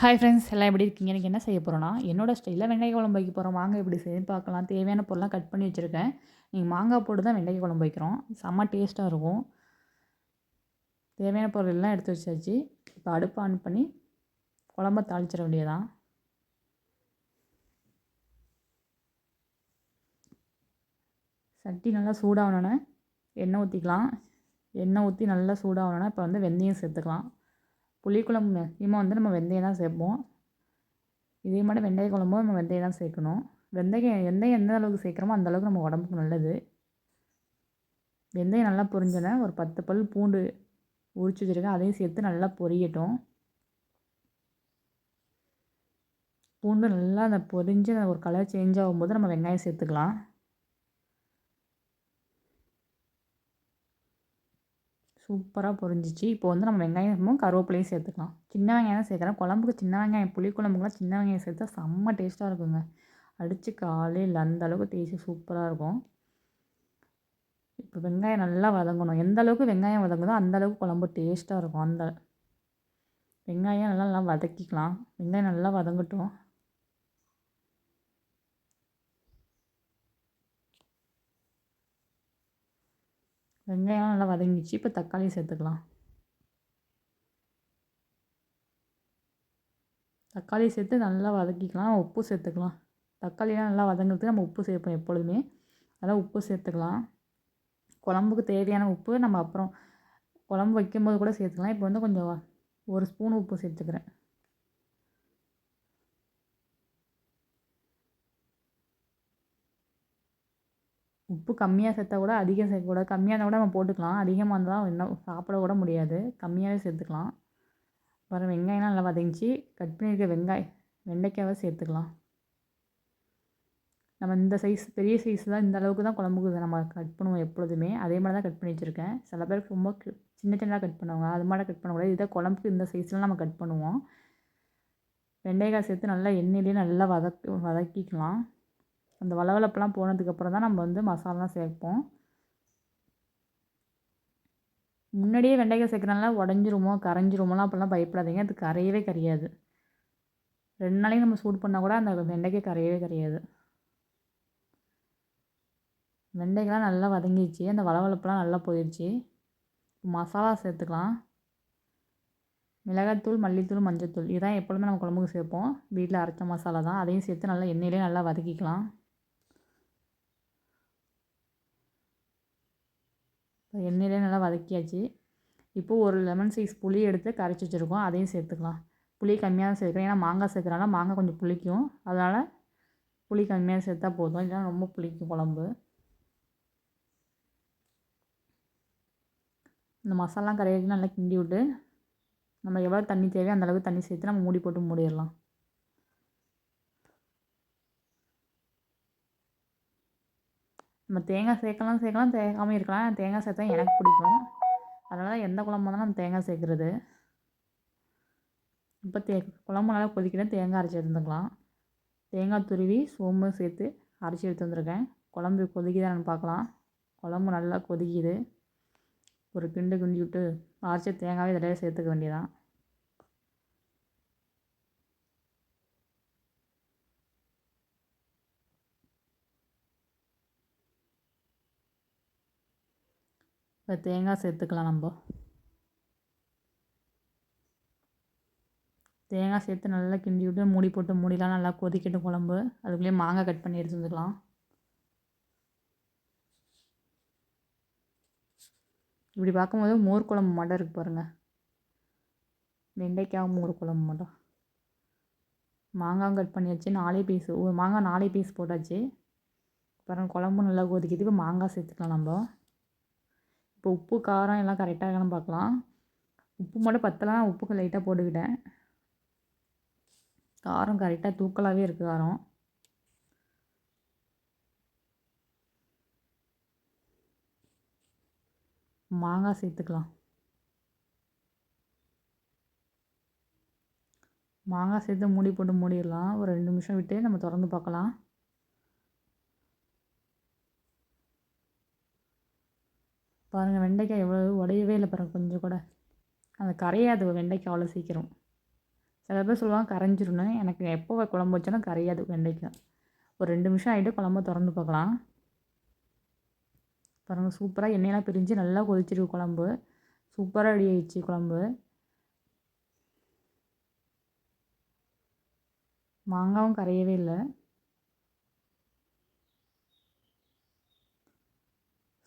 Hi friends எல்லாம் எப்படி இருக்கீங்க? எனக்கு என்ன செய்ய போகிறோன்னா என்னோட ஸ்டைலில் வெங்காய குழம்பு வைக்க போகிறோம் வாங்க எப்படி செய்யுன்னு பார்க்கலாம். தேவையான பொருளாக கட் பண்ணி வச்சுருக்கேன். நீங்கள் மாங்காய் போட்டு தான் வெங்காய குழம்பு வைக்கிறோம். செம்ம டேஸ்ட்டாக இருக்கும். தேவையான பொருள் எல்லாம் எடுத்து வச்சாச்சு. இப்போ அடுப்பு ஆன் பண்ணி குழம்ப தாளிச்சிட வேண்டியதான் சட்டி நல்லா சூடாகணுன்னு எண்ணெய் ஊற்றிக்கலாம் எண்ணெய் ஊற்றி நல்லா சூடாகணுன்னா இப்போ வந்து வெந்தயம் சேர்த்துக்கலாம். புளிக்குழம்பு முக்கியமாக வந்து நம்ம வெந்தயம் தான் சேர்ப்போம். இதே மாதிரி வெந்தய குழம்பும் நம்ம வெந்தயம் தான் சேர்க்கணும். வெந்தயம் வெந்தயம் எந்த அளவுக்கு சேர்க்குறோமோ அந்தளவுக்கு நம்ம உடம்புக்கு நல்லது. வெந்தயம் நல்லா பொரிஞ்சோன்னா ஒரு பத்து பல் பூண்டு உரிச்சு வச்சுருக்கேன். அதையும் சேர்த்து நல்லா பொரியட்டும். பூண்டு நல்லா அந்த பொரிஞ்சு ஒரு கலர் சேஞ்ச் ஆகும்போது நம்ம வெங்காயம் சேர்த்துக்கலாம். சூப்பராக பொரிஞ்சிச்சு. இப்போ வந்து நம்ம வெங்காயமும் கருவேப்பிலையும் சேர்த்துக்கலாம். சின்ன வெங்காயம் தான் சேர்க்குறேன். குழம்புக்கு சின்ன வெங்காயம் புளி குழம்புக்குலாம் சின்ன வெங்காயம் சேர்த்தா செம்ம டேஸ்ட்டாக இருக்குங்க. அடித்து காலையில் அந்த அளவுக்கு டேஸ்ட்டு சூப்பராக இருக்கும். இப்போ வெங்காயம் நல்லா வதங்கணும். எந்த அளவுக்கு வெங்காயம் வதங்குதோ அந்த அளவுக்கு குழம்பு டேஸ்ட்டாக இருக்கும். அந்த வெங்காயம் நல்லா நல்லா வதக்கிக்கலாம். வெங்காயம் நல்லா வதங்கட்டும். வெங்காயம் நல்லா வதங்கிச்சு இப்போ தக்காளி சேர்த்துக்கலாம். தக்காளி சேர்த்து நல்லா வதக்கிக்கலாம். உப்பு சேர்த்துக்கலாம். தக்காளியெலாம் நல்லா வதங்கிறதுக்கு நம்ம உப்பு சேர்ப்போம் எப்பொழுதுமே. அதெல்லாம் உப்பு சேர்த்துக்கலாம். குழம்புக்கு தேவையான உப்பு நம்ம அப்புறம் குழம்பு வைக்கும்போது கூட சேர்த்துக்கலாம். இப்போ வந்து கொஞ்சம் ஒரு ஸ்பூன் உப்பு சேர்த்துக்கிறேன். உப்பு கம்மியாக சேர்த்தா கூட அதிகம் சேர்க்கக்கூடாது கம்மியாக இருந்தால் கூட நம்ம போட்டுக்கலாம். அதிகமாக இருந்தால் இன்னும் சாப்பிட கூட முடியாது. கம்மியாகவே சேர்த்துக்கலாம். அப்புறம் வெங்காயம்லாம் நல்லா வதங்கிச்சு. கட் பண்ணியிருக்க வெங்காயம் வெண்டைக்காவை சேர்த்துக்கலாம். நம்ம இந்த சைஸ் பெரிய சைஸ் தான் இந்த அளவுக்கு தான் குழம்புக்கு நம்ம கட் பண்ணுவோம் எப்பொழுதுமே. அதே மாதிரி தான் கட் பண்ணி வச்சுருக்கேன். சில பேருக்கு ரொம்ப சின்ன சின்னதாக கட் பண்ணுவாங்க. அது மாதிரி கட் பண்ணக்கூடாது. இதை குழம்புக்கு இந்த சைஸில் நம்ம கட் பண்ணுவோம். வெண்டைக்காய் சேர்த்து நல்லா எண்ணெயிலே நல்லா வதக்கி வதக்கிக்கலாம். அந்த வளவளப்பெல்லாம் போனதுக்கப்புறம் தான் நம்ம வந்து மசாலாலாம் சேர்ப்போம். முன்னாடியே வெண்டைக்காய் சேர்க்குறனால உடஞ்சிருமோ கரைஞ்சிருமோலாம் அப்போல்லாம் பயப்படாதீங்க. அது கரையவே கரையாது. ரெண்டு நாளைக்கு நம்ம சூடு பண்ணால் கூட அந்த வெண்டைக்காய் கரையவே கரையாது. வெண்டைக்கெலாம் நல்லா வதங்கிடுச்சு. அந்த வளவளப்பெல்லாம் நல்லா போயிடுச்சு மசாலா சேர்த்துக்கலாம். மிளகாத்தூள் மல்லித்தூள் மஞ்சத்தூள். இதுதான் எப்பொழுதுமே நம்ம குழம்புக்கு சேர்ப்போம். வீட்டில் அரைச்ச மசாலா தான். அதையும் சேர்த்து நல்லா எண்ணெயிலே நல்லா வதக்கிக்கலாம். எண்ணெயிலே நல்லா வதக்கியாச்சு. இப்போது ஒரு லெமன் சைஸ் புளி எடுத்து கரைச்சி வச்சுருக்கோம். அதையும் சேர்த்துக்கலாம். புளி கம்மியாக தான் சேர்க்குறேன் ஏன்னா மாங்காய் சேர்க்குறனால மாங்காய் கொஞ்சம் புளிக்கும். அதனால் புளி கம்மியாக சேர்த்தா போதும். இல்லைனா ரொம்ப புளிக்கும் குழம்பு. இந்த மசாலாம் கரையாக்கி நல்லா கிண்டி விட்டு நம்ம எவ்வளோ தண்ணி தேவையோ அந்தளவுக்கு தண்ணி சேர்த்து நம்ம மூடி போட்டு மூடிடலாம். நம்ம தேங்காய் சேர்க்கலாம் சேர்க்கலாம் தேங்காமல் இருக்கலாம். தேங்காய் சேர்த்தா எனக்கு பிடிக்கும். அதனால் எந்த குழம்பு வந்தாலும் நம்ம தேங்காய் சேர்க்குறது. இப்போ தே குழம்பு நல்லா கொதிக்கிட்டு தேங்காய் அரைச்சி எடுத்துக்கலாம் தேங்காய் துருவி சோம்பு சேர்த்து அரைச்சி எடுத்து வந்திருக்கேன். குழம்பு கொதிக்குதான்னு பார்க்கலாம். குழம்பு நல்லா கொதிக்குது. ஒரு கிண்டு கிண்டி விட்டு அரைச்ச தேங்காவே இதில் சேர்த்துக்க வேண்டியதான் இப்போ தேங்காய் சேர்த்துக்கலாம் நம்ம. தேங்காய் சேர்த்து நல்லா கிண்டி விட்டு மூடி போட்டு மூடிலாம் நல்லா கொதிக்கட்டும் குழம்பு. அதுக்குள்ளேயே மாங்காய் கட் பண்ணி எடுத்து வந்துக்கலாம் இப்படி பார்க்கும்போது மோர் குழம்பு மட்டும் இருக்குது பாருங்கள் வெண்டைக்காய் மோர் குழம்பு மட்டும் மாங்காய் கட் பண்ணியாச்சு. நாலே பீஸ் ஒரு மாங்காய் நாலே பீஸ் போட்டாச்சு. அப்புறம் குழம்பு நல்லா கொதிக்குது. இப்போ மாங்காய் சேர்த்துக்கலாம் நம்ம. இப்போ உப்பு காரம் எல்லாம் கரெக்டாக இருக்கான்னு பார்க்கலாம். உப்பு மட்டும் பத்தலாம் உப்புக்கு லைட்டாக போட்டுக்கிட்டேன். காரம் கரெக்டாக தூக்கலாகவே இருக்குது காரம். மாங்காய் சேர்த்துக்கலாம். மாங்காய் சேர்த்து மூடி போட்டு மூடிடலாம். ஒரு ரெண்டு நிமிஷம் விட்டு நம்ம திறந்து பார்க்கலாம். பாருங்கள் வெண்டைக்காய் எவ்வளோ உடையவே இல்லை பாருங்கள் கொஞ்சம் கூட. அந்த கரையாது வெண்டைக்காய் அவ்வளோ சீக்கிரம். சில பேர் சொல்லுவாங்க கரைஞ்சிரும்னு. எனக்கு எப்போ குழம்பு வச்சாலும் கரையாது வெண்டைக்காய். ஒரு ரெண்டு நிமிஷம் ஆகிட்டு குழம்ப திறந்து பார்க்கலாம். பாருங்கள் சூப்பராக எண்ணெயெல்லாம் பிரிஞ்சு நல்லா கொதிச்சிருக்கு குழம்பு. சூப்பராக ரெடி ஆயிடுச்சு குழம்பு. மாங்காவும் கரையவே இல்லை.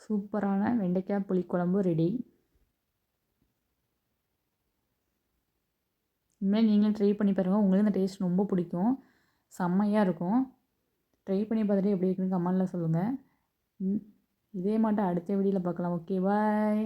சூப்பரான வெண்டைக்காய் புளிக்குழம்பு ரெடி இனிமேல் நீங்களும் ட்ரை பண்ணி பாருங்கள் உங்களுக்கு இந்த டேஸ்ட் ரொம்ப பிடிக்கும். செம்மையாக இருக்கும். ட்ரை பண்ணி பார்த்துட்டு எப்படி இருக்குன்னு கமெண்டில் சொல்லுங்கள் இதே மாட்டம் அடுத்த வீடியோவில் பார்க்கலாம். Okay bye